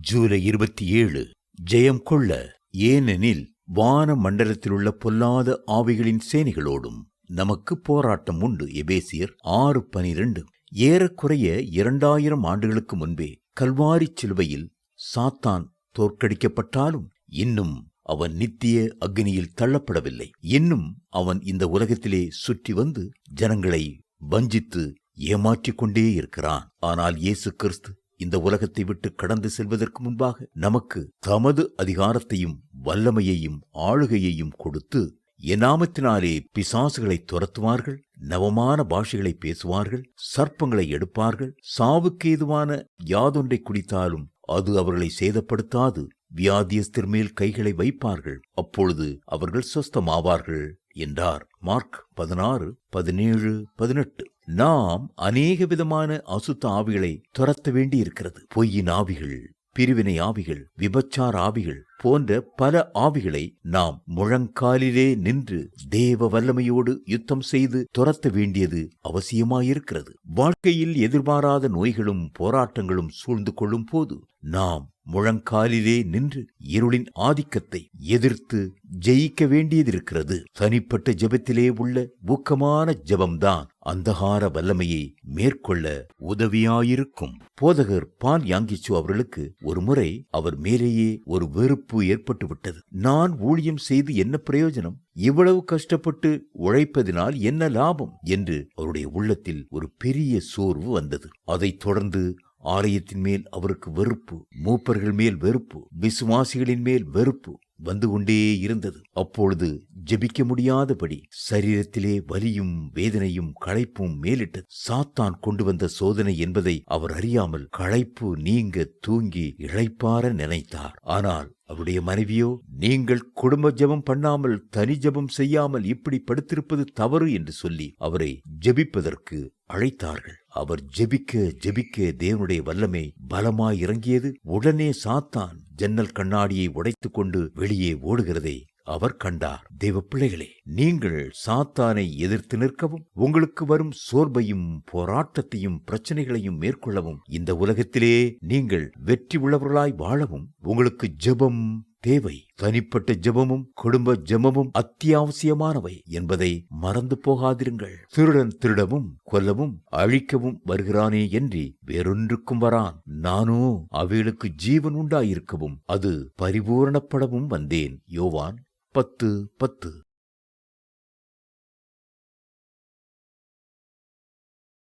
ஜூலை இருபத்தி ஏழு ஜெயம் கொள்ள ஏனெனில் வான மண்டலத்திலுள்ள பொல்லாத ஆவிகளின் சேனைகளோடும் நமக்கு போராட்டம் உண்டு. எபேசியர் ஆறு பனிரெண்டு. ஏறக்குறைய இரண்டாயிரம் ஆண்டுகளுக்கு முன்பே கல்வாரி சிலுவையில் சாத்தான் தோற்கடிக்கப்பட்டாலும் இன்னும் அவன் நித்திய அக்னியில் தள்ளப்படவில்லை. இன்னும் அவன் இந்த உலகத்திலே சுற்றி வந்து ஜனங்களை வஞ்சித்து ஏமாற்றிக் கொண்டே இருக்கிறான். ஆனால் இயேசு கிறிஸ்து இந்த உலகத்தை விட்டு கடந்து செல்வதற்கு முன்பாக நமக்கு தமது அதிகாரத்தையும் வல்லமையையும் ஆளுகையையும் கொடுத்து எனாமத்தினாலே பிசாசுகளை துரத்துவார்கள் நவமான பாஷைகளை பேசுவார்கள் சர்ப்பங்களை எடுப்பார்கள் சாவுக்கு ஏதுவான யாதொன்றை குடித்தாலும் அது அவர்களை சேதப்படுத்தாது வியாதியஸ்தர் மேல் கைகளை வைப்பார்கள் அப்பொழுது அவர்கள் சொஸ்தமாவார்கள். என்றார். மார்க் பதினாறு பதினேழு பதினெட்டு. நாம் அநேக விதமான அசுத்த ஆவிகளை துரத்த வேண்டியிருக்கிறது. பொய்யின் ஆவிகள் பிரிவினை ஆவிகள் விபச்சார ஆவிகள் போன்ற பல ஆவிகளை நாம் முழங்காலிலே நின்று தேவ வல்லமையோடு யுத்தம் செய்து துரத்த வேண்டியது அவசியமாயிருக்கிறது. வாழ்க்கையில் எதிர்பாராத நோய்களும் போராட்டங்களும் சூழ்ந்து கொள்ளும் போது நாம் முழங்காலிலே நின்று இருளின் ஆதிக்கத்தை எதிர்த்து ஜெயிக்க வேண்டியதிருக்கிறது. தனிப்பட்ட ஜெபத்திலே உள்ள ஊக்கமான ஜெபம்தான் அந்தகார வல்லமையை மேற்கொள்ள உதவியாயிருக்கும். போதகர் பால் யாங்கிச்சு அவர்களுக்கு ஒரு முறை அவர் மேலேயே ஒரு வெறுப்பு ஏற்பட்டுவிட்டது. நான் ஊழியம் செய்து என்ன பிரயோஜனம்? இவ்வளவு கஷ்டப்பட்டு உழைப்பதினால் என்ன லாபம்? என்று அவருடைய உள்ளத்தில் ஒரு பெரிய சோர்வு வந்தது. அதைத் தொடர்ந்து ஆலயத்தின் மேல் அவருக்கு வெறுப்பு மூப்பர்கள் மேல் வெறுப்பு விசுவாசிகளின் மேல் வெறுப்பு. வந்து கொண்டே இருந்தது. அப்பொழுது ஜெபிக்க முடியாதபடி சரீரத்திலே வலியும் வேதனையும் களைப்பும் மேலிட்டது. சாத்தான் கொண்டு வந்த சோதனை என்பதை அவர் அறியாமல் களைப்பு நீங்க தூங்கி இழைப்பார நினைத்தார். ஆனால் அவருடைய மனைவியோ நீங்கள் குடும்ப ஜெபம் பண்ணாமல் தனி ஜெபம் செய்யாமல் இப்படி படுத்திருப்பது தவறு என்று சொல்லி அவரை ஜெபிப்பதற்கு அழைத்தார்கள். அவர் ஜெபிக்க ஜெபிக்க தேவனுடைய வல்லமை பலமாய் இறங்கியது. உடனே சாத்தான் ஜன்னல் கண்ணாடியை உடைத்துக் கொண்டு வெளியே ஓடுகிறதை அவர் கண்டார். தேவ பிள்ளைகளே நீங்கள் சாத்தானை எதிர்த்து நிற்கவும் உங்களுக்கு வரும் சோர்வையும் போராட்டத்தையும் பிரச்சனைகளையும் மேற்கொள்ளவும் இந்த உலகத்திலே நீங்கள் வெற்றி உள்ளவர்களாய் வாழவும் உங்களுக்கு ஜெபம் தேவை. தனிப்பட்ட ஜெபமும் குடும்ப ஜெபமும் அத்தியாவசியமானவை என்பதை மறந்து போகாதிருங்கள். திருடன் திருடவும் கொல்லவும் அழிக்கவும் வருகிறானே என்று வேறொன்றுக்கும் வரான். நானோ அவைகளுக்கு ஜீவன் உண்டாயிருக்கவும் அது பரிபூரணப்படவும் வந்தேன். யோவான் பத்து பத்து.